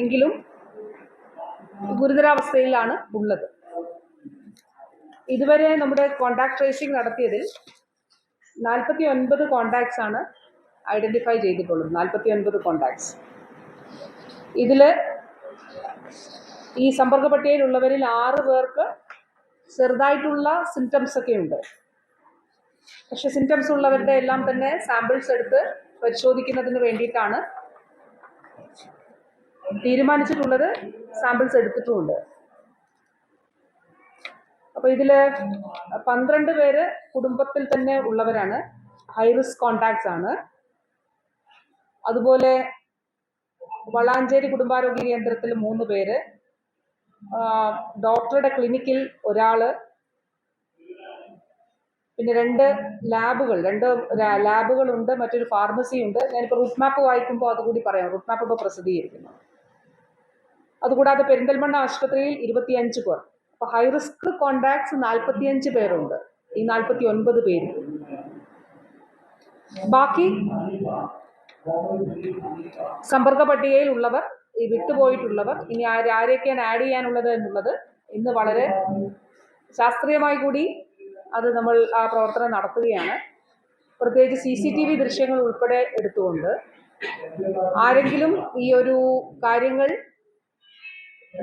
എങ്കിലും ഗുരുതരാവസ്ഥയിലാണ് ഉള്ളത്. ഇതുവരെ നമ്മുടെ കോണ്ടാക്ട് ട്രേസിംഗ് നടത്തിയതിൽ നാൽപ്പത്തി ഒൻപത് കോണ്ടാക്ട്സ് ആണ് ഐഡന്റിഫൈ ചെയ്തിട്ടുള്ളത്. നാൽപ്പത്തി ഒൻപത് കോണ്ടാക്ട്സ് ഇതിൽ ഈ സമ്പർക്ക പട്ടികയിലുള്ളവരിൽ ആറ് പേർക്ക് ചെറുതായിട്ടുള്ള സിംറ്റംസ് ഒക്കെ ഉണ്ട്. പക്ഷെ സിംറ്റംസ് ഉള്ളവരുടെ എല്ലാം തന്നെ സാമ്പിൾസ് എടുത്ത് പരിശോധിക്കുന്നതിന് വേണ്ടിയിട്ടാണ് തീരുമാനിച്ചിട്ടുള്ളത് സാമ്പിൾസ് എടുത്തിട്ടുമുണ്ട്. അപ്പോൾ ഇതിൽ പന്ത്രണ്ട് പേര് കുടുംബത്തിൽ തന്നെ ഉള്ളവരാണ്. ഹൈ റിസ്ക് കോണ്ടാക്ട്സ് ആണ്. അതുപോലെ വളാഞ്ചേരി കുടുംബാരോഗ്യ കേന്ദ്രത്തിൽ മൂന്ന് പേര്. ഡോക്ടറുടെ ക്ലിനിക്കിൽ ഒരാൾ പിന്നെ രണ്ട് ലാബുകൾ. രണ്ട് ലാബുകളുണ്ട് മറ്റൊരു ഫാർമസി ഉണ്ട് ഞാനിപ്പോൾ റൂട്ട് മാപ്പ് വായിക്കുമ്പോൾ അതുകൂടി പറയാം. റൂട്ട് മാപ്പ് ഇപ്പോൾ പ്രസിദ്ധീകരിക്കുന്നു. അതുകൂടാതെ പെരിന്തൽമണ്ണ ആശുപത്രിയിൽ ഇരുപത്തിയഞ്ച് പേർ. അപ്പോൾ ഹൈ റിസ്ക് കോണ്ടാക്ട്സ് നാൽപ്പത്തിയഞ്ച് പേരുണ്ട്. ഈ നാൽപ്പത്തി ഒൻപത് പേര് ബാക്കി സമ്പർക്ക പട്ടികയിൽ ഉള്ളവർ ഈ വിട്ടുപോയിട്ടുള്ളവർ ഇനി ആര് ആരെയൊക്കെയാണ് ആഡ് ചെയ്യാനുള്ളത് എന്നുള്ളത് ഇന്ന് വളരെ ശാസ്ത്രീയമായി കൂടി അത് നമ്മൾ ആ പ്രവർത്തനം നടത്തുകയാണ്. പ്രത്യേകിച്ച് സി സി ടി വി ദൃശ്യങ്ങൾ ഉൾപ്പെടെ എടുത്തുകൊണ്ട് ആരെങ്കിലും ഈ ഒരു കാര്യങ്ങൾ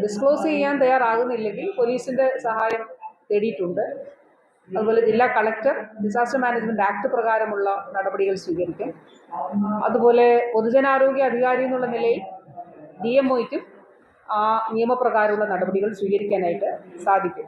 ഡിസ്ക്ലോസ് ചെയ്യാൻ തയ്യാറാകുന്നില്ലെങ്കിൽ പോലീസിന്റെ സഹായം തേടിയിട്ടുണ്ട്. അതുപോലെ ജില്ലാ കളക്ടർ ഡിസാസ്റ്റർ മാനേജ്മെന്റ് ആക്ട് പ്രകാരമുള്ള നടപടികൾ സ്വീകരിക്കും. അതുപോലെ പൊതുജനാരോഗ്യ അധികാരി എന്നുള്ള നിലയിൽ ഡി എം ഒയ്ക്കും ആ നിയമപ്രകാരമുള്ള നടപടികൾ സ്വീകരിക്കാനായിട്ട് സാധിക്കും.